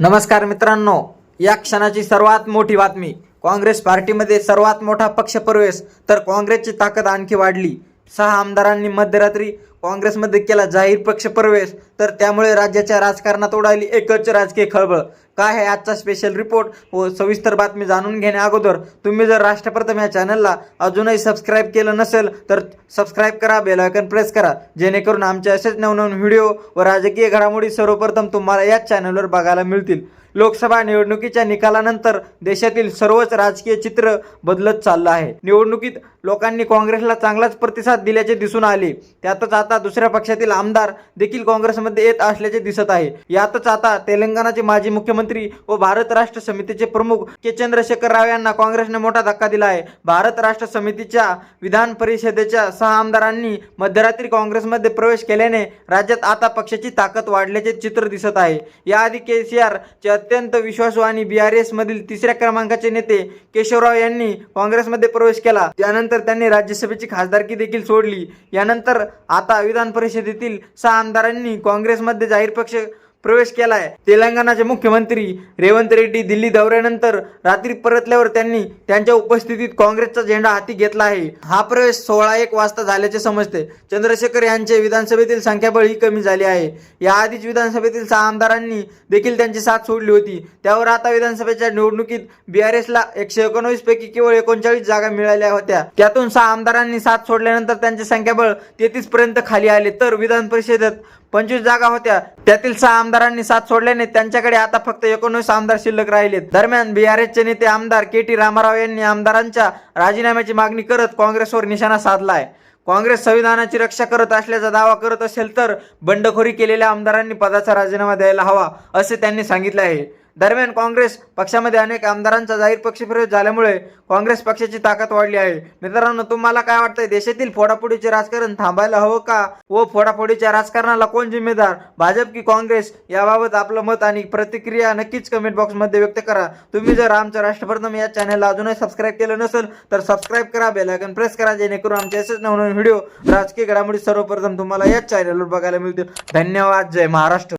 नमस्कार मित्रांनो या क्षणाची सर्वात मोठी बातमी. काँग्रेस पार्टीमध्ये सर्वात मोठा पक्षप्रवेश तर काँग्रेसची ताकद आणखी वाढली. सहा आमदारांनी मध्यरात्री काँग्रेसमध्ये केला जाहीर पक्ष प्रवेश. तर त्यामुळे राज्याच्या राजकारणात उडाली एकच राजकीय खळबळ. काय आहे आजचा स्पेशल रिपोर्ट व सविस्तर बातमी जाणून घेण्या अगोदर तुम्ही जर राष्ट्रप्रथम या चॅनलला अजूनही सबस्क्राईब केलं नसेल तर सबस्क्राईब करा बेलायकन प्रेस करा. जेणेकरून आमचे असेच नवनवीन व्हिडिओ व राजकीय घडामोडी सर्वप्रथम तुम्हाला याच चॅनलवर बघायला मिळतील. लोकसभा निवडणुकीच्या निकालानंतर देशातील सर्वच राजकीय चित्र बदलत चाललं आहे. निवडणुकीत लोकांनी काँग्रेसला चांगलाच प्रतिसाद दिल्याचे दिसून आले. त्यातच आता दुसऱ्या पक्षातील आमदार देखील काँग्रेसमध्ये येत असल्याचे दिसत आहे. यातच आता तेलंगणाचे माजी मुख्यमंत्री व भारत राष्ट्र समितीचे प्रमुख के. चंद्रशेखर राव यांना काँग्रेसने मोठा धक्का दिला आहे. भारत राष्ट्र समितीच्या विधान परिषदेच्या सहा आमदारांनी मध्यरात्री काँग्रेसमध्ये प्रवेश केल्याने राज्यात आता पक्षाची ताकद वाढल्याचे चित्र दिसत आहे. याआधी के. सी. आर. अत्यंत विश्वासू आणि बी आर एस मधील तिसऱ्या क्रमांकाचे नेते केशवराव यांनी काँग्रेसमध्ये प्रवेश केला. त्यानंतर त्यांनी राज्यसभेची खासदारकी देखील सोडली. यानंतर आता विधान परिषदेतील सहा आमदारांनी काँग्रेसमध्ये जाहीर पक्ष प्रवेश केला आहे तेलंगणाचे मुख्यमंत्री रेवंत रेड्डी दिल्ली दौऱ्यानंतर रात्री परतल्यावर त्यांनी त्यांच्या उपस्थितीत काँग्रेसचा झेंडा हाती घेतला आहे. हा प्रवेश सोळा एक वाजता झाल्याचे समजते. चंद्रशेखर यांचे विधानसभेतील संख्याबळ ही कमी झाली आहे. याआधीच विधानसभेतील सहा आमदारांनी देखील त्यांची साथ सोडली होती. त्यावर आता विधानसभेच्या निवडणुकीत बीआरएसला एकशे एकोणवीस पैकी केवळ एकोणचाळीस जागा मिळाल्या होत्या. त्यातून सहा आमदारांनी साथ सोडल्यानंतर त्यांचे संख्याबळ तेहतीस पर्यंत खाली आले. तर विधान परिषदेत पंचवीस जागा होत्या. त्यातील सहा आमदारांनी साथ सोडल्याने त्यांच्याकडे आता फक्त एकोणवीस आमदार शिल्लक राहिलेत. दरम्यान बीआरएसचे नेते आमदार के टी रामाराव यांनी आमदारांच्या राजीनाम्याची मागणी करत काँग्रेसवर निशाणा साधलाय. काँग्रेस संविधानाची रक्षा करत असल्याचा दावा करत असेल तर बंडखोरी केलेल्या आमदारांनी पदाचा राजीनामा द्यायला हवा असे त्यांनी सांगितले आहे. दरम्यान काँग्रेस पक्षामध्ये अनेक आमदारांचा जाहीर पक्षप्रवेश झाल्यामुळे काँग्रेस पक्षाची ताकद वाढली आहे. मित्रांनो तुम्हाला काय वाटतंय? देशातील फोडाफोडीचे राजकारण थांबायला हवं का? व फोडाफोडीच्या राजकारणाला कोण जिम्मेदार? भाजप की काँग्रेस? याबाबत आपलं मत आणि प्रतिक्रिया नक्कीच कमेंट बॉक्समध्ये व्यक्त करा. तुम्ही जर आमच्या राष्ट्रप्रथम या चॅनलला अजूनही सबस्क्राईब केलं नसेल तर सबस्क्राईब करा बेलायकन प्रेस करा जेणेकरून आमचे असेच नवनवीन व्हिडिओ राजकीय घडामोडी सर्वप्रथम तुम्हाला याच चॅनलवर बघायला मिळतील. धन्यवाद. जय महाराष्ट्र.